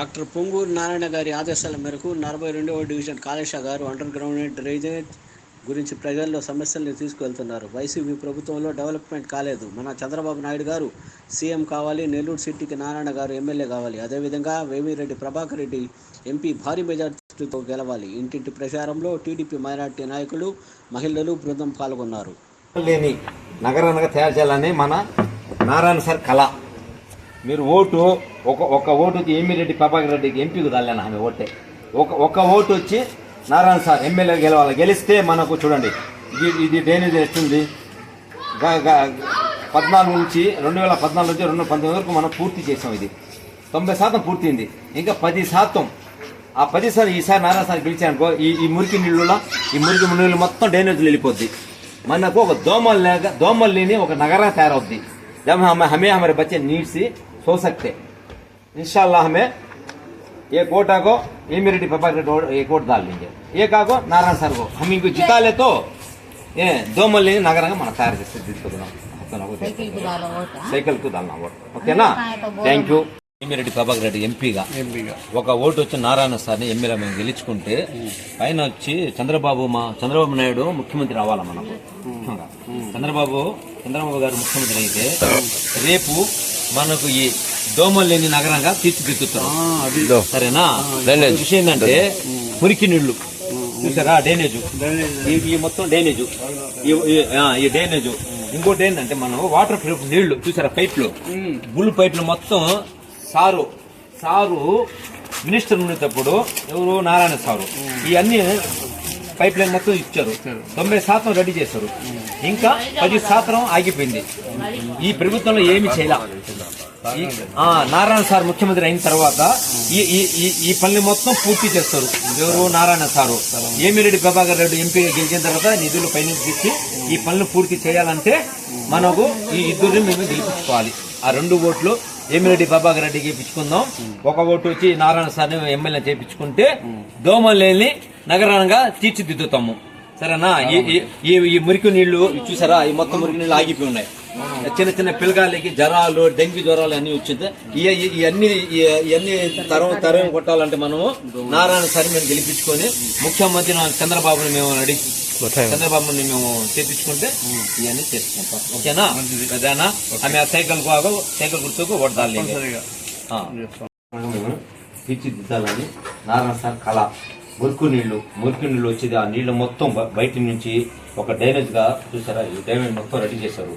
Doctor Ponguru Narayana గారి ఆదేశాల మేరకు నలభై రెండవ డివిజన్ కాళేశ గారు అండర్ గ్రౌండ్ డ్రైనేజ్ గురించి ప్రజల్లో సమస్యల్ని తీసుకువెళ్తున్నారు. వైసీపీ ప్రభుత్వంలో డెవలప్మెంట్ కాలేదు. మన చంద్రబాబు నాయుడు గారు సీఎం కావాలి నెల్లూరు సిటీకి నారాయణ గారు ఎమ్మెల్యే కావాలి. అదేవిధంగా వేమిరెడ్డి ప్రభాకర్ రెడ్డి ఎంపీ భారీ మెజార్టీతో గెలవాలి. ఇంటింటి ప్రచారంలో టీడీపీ మైనార్టీ నాయకులు మహిళలు బృందం పాల్గొన్నారు. లేని నగరంగా తయారు చేయాలని మన నారాయణ సార్ కళ మీరు ఓటు ఒక ఒక ఓటు వచ్చి ఎమ్మిరెడ్డి ప్రభాకర్ రెడ్డికి ఎంపీకి తల్లాను ఆమె ఓటే. ఒక ఒక ఓటు వచ్చి నారాయణ సార్ ఎమ్మెల్యే గెలవాలి. గెలిస్తే మనకు చూడండి ఇది ఇది డ్రైనేజ్ వేస్తుంది పద్నాలుగు నుంచి రెండు వేల పద్నాలుగు నుంచి రెండు పంతొమ్మిది వరకు మనం పూర్తి చేసాం ఇది. తొంభై శాతం పూర్తయింది. ఇంకా పది శాతం. ఆ పది శాతం ఈసారి నారాయణ సార్ పిలిచానుకో ఈ ఈ మురికి నీళ్ళలో ఈ మురికి నీళ్ళు మొత్తం డ్రైనేజ్లు వెళ్ళిపోద్ది. మనకు ఒక దోమలు లేక దోమలు లేని ఒక నగరం తయారవుద్ది. జమ హమే హమరే బచ్చే నీడ్సి से सो सकते इंशाल्लाह हमें एक वोटा को इम्यूनिटी पापा के वोट- एक वोट डाल देंगे एक आगो नारायण सर को हम इनको जिता ले तो ये दो मल्ली నగరంగా మనం తయారు చేస్తే తీసుకుందాం సైకిల్ కు దాలో ఓటా సైకిల్ కు దాల్నా ఓట్ ఓకేనా థ్యాంక్ యూ ఇమ్మిరెడ్డి ప్రభాకర్ రెడ్డి ఎంపీగా ఎంపీగా ఒక ఓటు వచ్చి నారాయణ సార్ని ఎమ్మెల్యే మేము గెలుచుకుంటే పైన వచ్చి చంద్రబాబు మా చంద్రబాబు నాయుడు ముఖ్యమంత్రి అవ్వాలా మనకు ముఖ్యంగా. చంద్రబాబు చంద్రబాబు గారు ముఖ్యమంత్రి అయితే రేపు మనకు ఈ దోమలు లేని నగరంగా తీర్చిదిద్దుతారు సరేనా? విషయం ఏంటంటే మురికి నీళ్ళు. చూసారా? డ్రైనేజ్. ఈ- మొత్తం డ్రైనేజ్. ఈ- ఈ- ఆ, ఈ డ్రైనేజ్. ఇంకోటి ఏంటంటే మనం వాటర్ ప్రూఫ్ నీళ్ళు. చూసారా? పైప్లు. బుల్ పైప్లు మొత్తం సారు. సారు మినిస్టర్ ఉండేటప్పుడు ఎవరు? నారాయణ సారు. ఇవన్నీ పైప్ లైన్ మొత్తం ఇచ్చారు. తొంభై శాతం రెడీ చేశారు. ఇంకా పది శాతం ఆగిపోయింది. ఈ ప్రభుత్వంలో ఏమి చేయాల. నారాయణ సార్ ముఖ్యమంత్రి అయిన తర్వాత ఈ ఈ ఈ- పనులు మొత్తం పూర్తి చేస్తారు. ఎవరు? నారాయణ సారు. ఏమిరెడ్డి ప్రభాకర్ రెడ్డి ఎంపీ గెలిచిన తర్వాత నిధులు పైనుంచి ఇచ్చి ఈ పనులు పూర్తి చేయాలంటే మనకు ఈ ఇద్దరిని మేము గెలిపించుకోవాలి. ఆ రెండు ఓట్లు ఏమిరెడ్డి ప్రభాకర్ రెడ్డికి ఇప్పించుకుందాం. ఒక ఓటు వచ్చి నారాయణ సార్ని ఎమ్మెల్యే చేపించుకుంటే దోమలేని నగరంగా తీర్చిదిద్దుతాము. సరేనా? ఈ- ఈ- మురికి నీళ్ళు చూసారా? ఈ మొత్తం మురికి నీళ్ళు ఆగిపోయి ఉన్నాయి. చిన్న చిన్న పిల్లగాళ్ళకి జ్వరాలు డెంగ్యూ జ్వరాలు అన్ని వచ్చింది. ఇవన్నీ ఇవన్నీ తరం తరం కొట్టాలంటే మనము నారాయణ సార్ మేము గెలిపించుకొని ముఖ్యమంత్రి చంద్రబాబుని మేము అడిగి చంద్రబాబుని మేము చేపించుకుంటే ఇవన్నీ చేసుకుంటాం ఓకేనా? అదేనా ఆమె సైకిల్ బాగా సైకిల్ గుర్తుకు ఓటాలి తీర్చిదిద్దాలని నారాయణ సార్ కళ. మురుకు నీళ్ళు మురికి నీళ్ళు వచ్చేది ఆ నీళ్ళు మొత్తం బయట నుంచి ఒక డ్రైనేజ్గా చూసారా? ఈ డ్రైనేజ్ మొత్తం రెడీ చేశారు.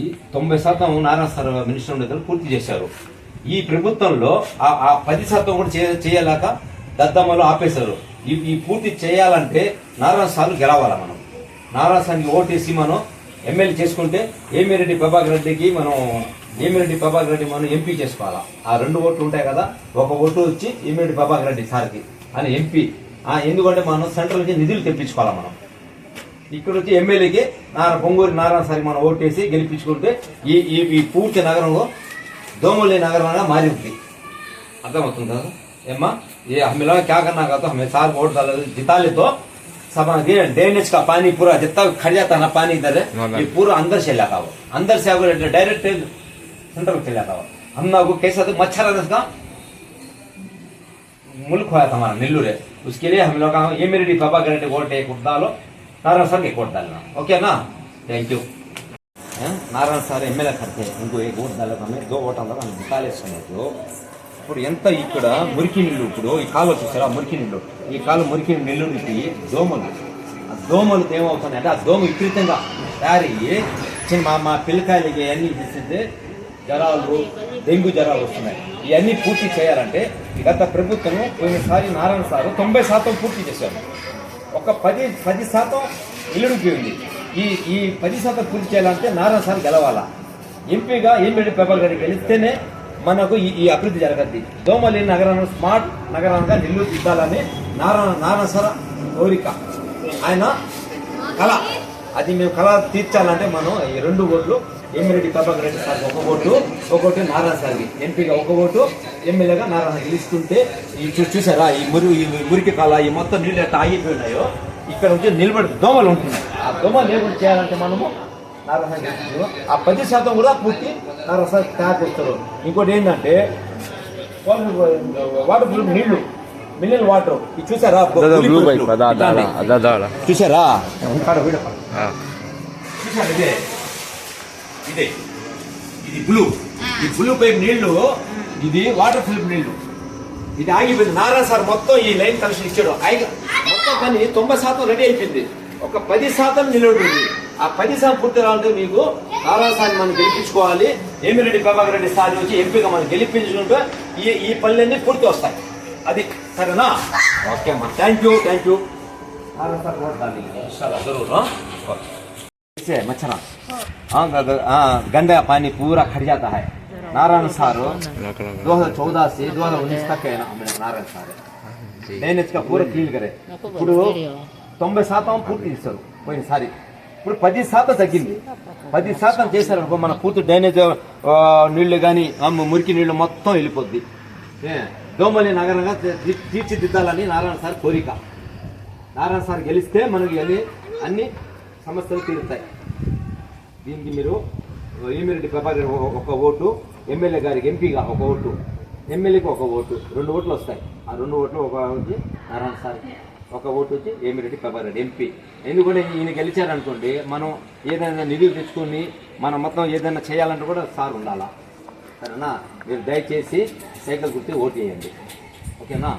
ఈ తొంభై శాతం నారాయణ సార్ మినిస్టర్ దగ్గర పూర్తి చేశారు. ఈ ప్రభుత్వంలో ఆ ఆ పది శాతం కూడా చేయలేక దద్దమ్మలో ఆపేశారు. ఈ ఈ పూర్తి చేయాలంటే నారాయణ సార్లు గెలవాలా మనం. నారాయణ సార్కి ఓటేసి మనం ఎమ్మెల్యే చేసుకుంటే ఏమిరెడ్డి ప్రభాకర్ రెడ్డికి మనం ఏమిరెడ్డి ప్రభాకర్ రెడ్డి మనం ఎంపీ చేసుకోవాలా? ఆ రెండు ఓట్లు ఉంటాయి కదా ఒక ఓటు వచ్చి ఏమిరెడ్డి ప్రభాకర్ రెడ్డి సార్కి అని ఎంపీ ఎందుకంటే మనం సెంట్రల్ నుంచి నిధులు తెప్పించుకోవాలి మనం ఇక్కడ వచ్చి ఎమ్మెల్యేకి నారా పొంగూరి నారాయణ సరి మనం ఓటేసి గెలిపించుకుంటే ఈ ఈ పూర్తి నగరంలో దోమలే నగరంగా మారింది అర్థమవుతుంది కదా ఏమ్మా ये हम मिला क्या करना कहते हमें सार वोट डाल जिता ले तो सब ड्रेनेज का पानी पूरा जितना खड़ जाता ना पानी इधर ये पूरा अंदर से लाता वो अंदर से आपको डायरेक्ट सेंटर में चला जाता वो हम ना कैसा तो मच्छर रहता मुल्क होया था हमारा नेल्लूर है उसके लिए हम लोग ये मेरे डी पापा करेंगे वोट एक वोट डालो नारायण सर के वोट डालना ओके ना थैंक यू हैं? नारायण సార్ ఎమ్మెల్యే కడితే ఇంకో ఏ ఓట్ దాలేదు ఆమె దో ఓట్ అందరూ ఆమె దికాలేస్తున్నారు ఇప్పుడు ఎంత ఇక్కడ మురికి నీళ్ళు ఇప్పుడు ఈ కాలు చూసారా మురికి నీళ్ళు ఈ కాలు మురికి నీళ్ళు నుంచి దోమలు ఆ దోమలతో ఏమవుతుంది అంటే ఆ దోమ విపరీతంగా తయారయ్యి చిన్న మా మా పిల్లకాయలకి అన్ని చేస్తుంటే జ్వరాలు డెంగ్యూ జ్వరాలు వస్తున్నాయి. ఇవన్నీ పూర్తి చేయాలంటే గత ప్రభుత్వం పోయినసారి నారాయణ సారు తొంభై శాతం పూర్తి చేశారు. ఒక పది పది శాతం ఇల్లుడిపోయింది ఈ ఈ పది శాతం పూర్తి చేయాలంటే నారాయణ సార్ గెలవాలా? ఎంపీగా ఎంపీ పేపర్ గారికి గెలిస్తేనే మనకు ఈ ఈ అభివృద్ధి జరగద్ది. దోమలి నగరాన్ని స్మార్ట్ నగరంగా నిలుదిద్దాలని నారాయణ నారాయణ సార్ కోరిక. ఆయన కళ. అది మేము కళ తీర్చాలంటే మనం ఈ రెండు ఓట్లు ఎమ్మిరెడ్డి ప్రభాకర్ రెడ్డి సార్కి ఒక ఓటు ఒకటి నారాయణ సార్కి. ఎంపీగా ఒక ఓటు ఎమ్మెల్యేగా నారాయణ గెలుస్తుంటే ఈ చూ చూసారా ఈ మురి ఈ మురికి కాల ఈ మొత్తం నీళ్ళు ఎట్లా ఆగిపోయినాయో ఇక్కడ వచ్చి నిలబడి దోమలు ఉంటున్నాయి. ఆ దోమలు లేకుండా చేయాలంటే మనము నారాయణ గెలుస్తుంది ఆ పది శాతం కూడా పూర్తి నారాయణ సార్ తయారు చేస్తారు ఇంకోటి ఏంటంటే వాటర్ ప్రూఫ్ నీళ్ళు మినరల్ వాటర్. ఇది చూసారా? చూసారా. చూసారా ఇదే? ఇదే ఇది బ్లూ ఈ బ్లూ పైప్ నీళ్ళు ఇది వాటర్ ఫిల్ప్ నీళ్ళు. ఇది ఆగిపోయింది. నారాయణ సార్ మొత్తం ఈ లైన్ కనెక్షన్ ఇచ్చాడు. మొత్తం పని తొంభై శాతం రెడీ అయిపోయింది. ఒక పది శాతం నిలబడింది. ఆ పది శాతం పూర్తి రావాలంటే మీకు నారాయణ సార్ని మనం గెలిపించుకోవాలి. ఎమ్మిరెడ్డి ప్రభాకర్ రెడ్డి సార్ వచ్చి ఎంపీగా మనం గెలిపించుకుంటే ఈ ఈ పనులన్నీ పూర్తి వస్తాయి. అది సరేనా? ఓకే అమ్మా. Thank you thank you Narayana sir మచ్చరా इंशाल्लाह जरूर हाँ इससे मच्छरा हाँ ग- ग- हाँ गंदा पानी पूरा खड़ जाता है नारायण सार दो हजार चौदह से दो हजार उन्नीस तक है ना हमारे नारायण सार డ్రైనేజ్ గా పూర క్లీన్ కరే ఇప్పుడు తొంభై శాతం పూర్తి చేస్తారు పోయినసారి ఇప్పుడు పది శాతం తగ్గింది పది శాతం చేశారనుకో మన పూర్తి డ్రైనేజ్ ఆ, నీళ్లు కానీ మురికి నీళ్లు మొత్తం వెళ్ళిపోద్ది ఏ, దోమలి నగరంగా తీ- తీర్చిదిద్దాలని నారాయణ సార్ కోరిక నారాయణ సార్ గెలిస్తే మనకి అన్ని అన్ని సమస్యలు తీరుతాయి దీనికి మీరు ఏమిరెడ్డి ప్రభాకర్ ఒక- ఓటు ఎమ్మెల్యే గారికి ఎంపీగా ఒక ఓటు ఎమ్మెల్యేకి ఒక ఓటు రెండు ఓట్లు వస్తాయి. ఆ రెండు ఓట్లు ఒక వచ్చి నారాయణ సార్ ఒక ఓటు వచ్చి ఏమిరెడ్డి ప్రభాకర్ ఎంపీ. ఎందుకంటే ఈయన గెలిచారనుకోండి మనం ఏదైనా నిధులు తెచ్చుకొని మనం మొత్తం ఏదైనా చేయాలంటే కూడా సార్ ఉండాలా? సరేనా? మీరు దయచేసి సైకిల్ గుర్తి ఓటు వేయండి. ఓకేనా?